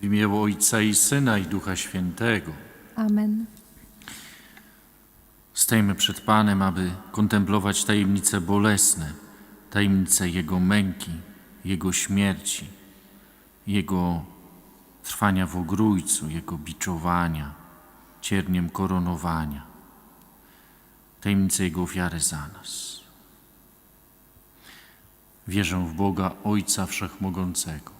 W imię Ojca i Syna i Ducha Świętego. Amen. Stajemy przed Panem, aby kontemplować tajemnice bolesne, tajemnice Jego męki, Jego śmierci, Jego trwania w ogrójcu, Jego biczowania, cierniem koronowania, tajemnice Jego ofiary za nas. Wierzę w Boga Ojca Wszechmogącego,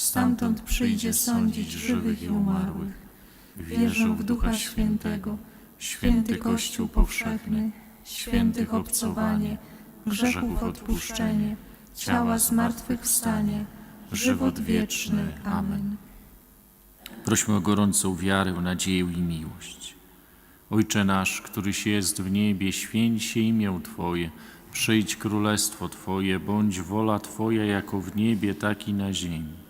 stamtąd przyjdzie sądzić żywych i umarłych. Wierzę w Ducha Świętego, święty Kościół powszechny, świętych obcowanie, grzechów odpuszczenie, ciała zmartwychwstanie, żywot wieczny. Amen. Prośmy o gorącą wiarę, nadzieję i miłość. Ojcze nasz, któryś jest w niebie, święć się imię Twoje, przyjdź królestwo Twoje, bądź wola Twoja jako w niebie, tak i na ziemi.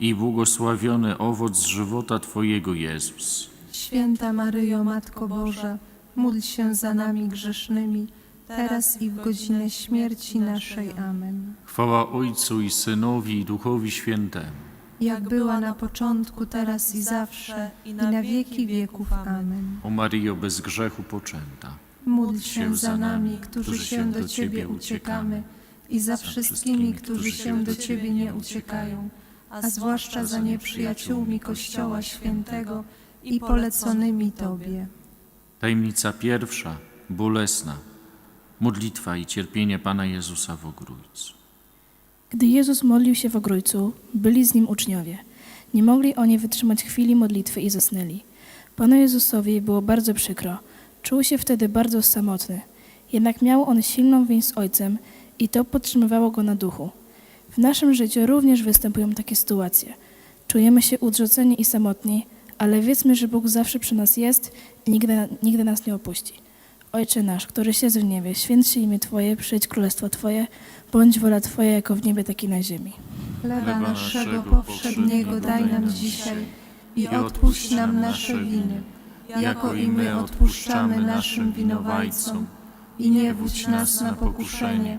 i błogosławiony owoc żywota Twojego Jezus. Święta Maryjo, Matko Boża, módl się za nami grzesznymi, teraz i w godzinę śmierci naszej. Amen. Chwała Ojcu i Synowi i Duchowi Świętemu. Jak była na początku, teraz i zawsze, i na wieki wieków. Amen. O Maryjo bez grzechu poczęta. Módl się za nami, którzy się do Ciebie uciekamy, i za wszystkimi, którzy się do Ciebie nie uciekają, a zwłaszcza za nieprzyjaciółmi Kościoła Świętego i poleconymi Tobie. Tajemnica pierwsza, bolesna. Modlitwa i cierpienie Pana Jezusa w Ogrójcu. Gdy Jezus modlił się w ogrójcu, byli z nim uczniowie. Nie mogli oni wytrzymać chwili modlitwy i zasnęli. Panu Jezusowi było bardzo przykro. Czuł się wtedy bardzo samotny. Jednak miał on silną więź z Ojcem i to podtrzymywało go na duchu. W naszym życiu również występują takie sytuacje. Czujemy się odrzuceni i samotni, ale wiedzmy, że Bóg zawsze przy nas jest i nigdy, nigdy nas nie opuści. Ojcze nasz, któryś jest w niebie, święć się imię Twoje, przyjdź królestwo Twoje, bądź wola Twoja jako w niebie, tak i na ziemi. Chleba naszego powszedniego daj nam dzisiaj i odpuść nam nasze winy, jako i my odpuszczamy naszym winowajcom. I nie wódź nas na pokuszenie,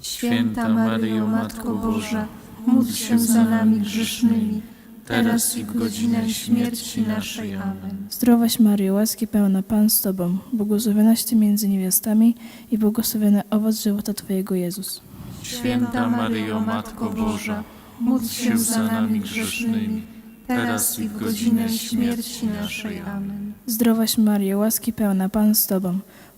Święta Maryjo, Matko Boża, módl się za nami grzesznymi, teraz i w godzinę śmierci naszej. Amen. Zdrowaś Maryjo, łaski pełna Pan z Tobą, błogosławionaś Ty między niewiastami i błogosławiony owoc żywota Twojego Jezus. Święta Maryjo, Matko Boża, módl się za nami grzesznymi, teraz i w godzinę śmierci naszej. Amen. Zdrowaś Maryjo, łaski pełna Pan z Tobą,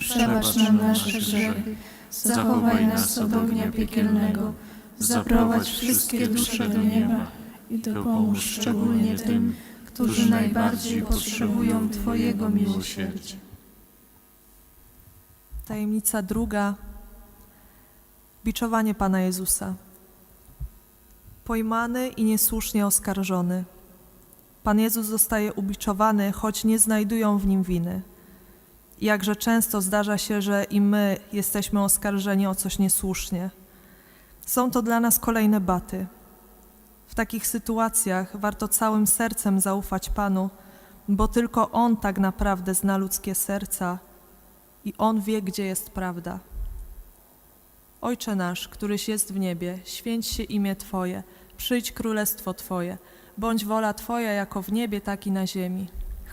Przebacz nam nasze grzechy, zachowaj nas od ognia piekielnego, zaprowadź wszystkie dusze do nieba i dopomóż szczególnie tym, którzy najbardziej potrzebują Twojego miłosierdzia. Tajemnica druga. Biczowanie Pana Jezusa. Pojmany i niesłusznie oskarżony. Pan Jezus zostaje ubiczowany, choć nie znajdują w nim winy. Jakże często zdarza się, że i my jesteśmy oskarżeni o coś niesłusznie. Są to dla nas kolejne baty. W takich sytuacjach warto całym sercem zaufać Panu, bo tylko On tak naprawdę zna ludzkie serca i On wie, gdzie jest prawda. Ojcze nasz, któryś jest w niebie, święć się imię Twoje, przyjdź królestwo Twoje, bądź wola Twoja jako w niebie, tak i na ziemi.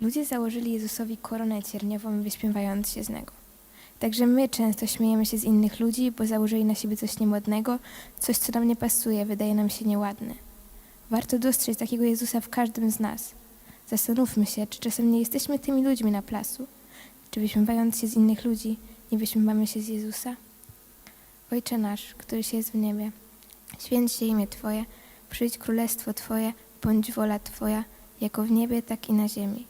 Ludzie założyli Jezusowi koronę cierniową, wyśmiewając się z niego. Także my często śmiejemy się z innych ludzi, bo założyli na siebie coś nieładnego, coś, co nam nie pasuje, wydaje nam się nieładne. Warto dostrzec takiego Jezusa w każdym z nas. Zastanówmy się, czy czasem nie jesteśmy tymi ludźmi na placu. Czy wyśmiewając się z innych ludzi, nie wyśmiewamy się z Jezusa? Ojcze nasz, któryś jest w niebie, święć się imię Twoje, przyjdź królestwo Twoje, bądź wola Twoja, jako w niebie, tak i na ziemi.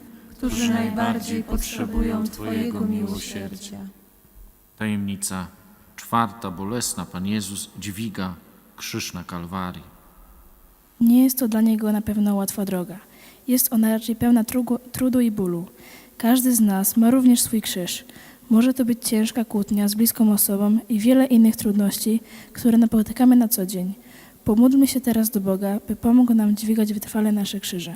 którzy najbardziej potrzebują Twojego miłosierdzia. Tajemnica czwarta, bolesna. Pan Jezus dźwiga krzyż na Kalwarii. Nie jest to dla niego na pewno łatwa droga. Jest ona raczej pełna trugu, trudu i bólu. Każdy z nas ma również swój krzyż. Może to być ciężka kłótnia z bliską osobą i wiele innych trudności, które napotykamy na co dzień. Pomódlmy się teraz do Boga, by pomógł nam dźwigać wytrwale nasze krzyże.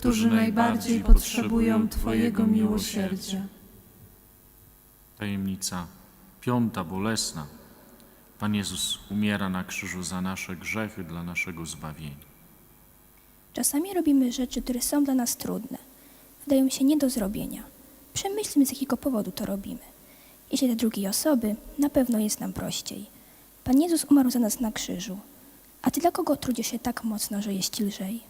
którzy najbardziej potrzebują Twojego miłosierdzia. Tajemnica piąta, bolesna. Pan Jezus umiera na krzyżu za nasze grzechy, dla naszego zbawienia. Czasami robimy rzeczy, które są dla nas trudne, wydają się nie do zrobienia. Przemyślmy, z jakiego powodu to robimy. Jeśli dla drugiej osoby, na pewno jest nam prościej. Pan Jezus umarł za nas na krzyżu. A ty dla kogo trudzisz się tak mocno, że jest ci lżej?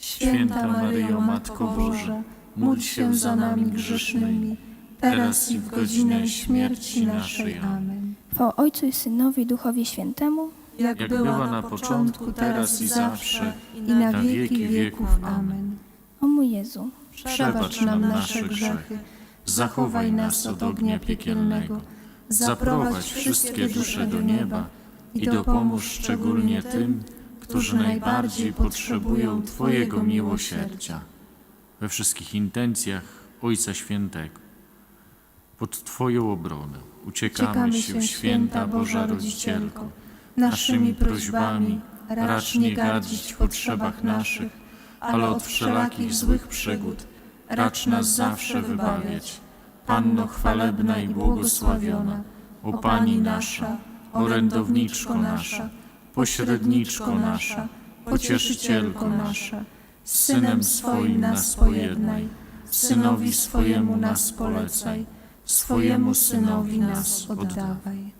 Święta Maryjo, Matko Boża, módl się za nami grzesznymi, teraz i w godzinę śmierci naszej. Amen. Chwała Ojcu i Synowi Duchowi Świętemu, Jak była na początku, teraz i zawsze, i na wieki wieków. Amen. o mój Jezu, Przebacz nam nasze grzechy, zachowaj nas od ognia piekielnego, zaprowadź wszystkie dusze do nieba i dopomóż szczególnie tym, którzy najbardziej potrzebują Twojego miłosierdzia. we wszystkich intencjach Ojca Świętego. Pod Twoją obronę uciekamy się, święta Boża Rodzicielko. naszymi prośbami racz nie gardzić w potrzebach naszych, ale od wszelakich złych przygód racz nas zawsze wybawiać. Panno chwalebna i błogosławiona, o Pani nasza, orędowniczko nasza, pośredniczko nasza, pocieszycielko nasza, z Synem swoim nas pojednaj, Synowi swojemu nas polecaj, swojemu Synowi nas oddawaj.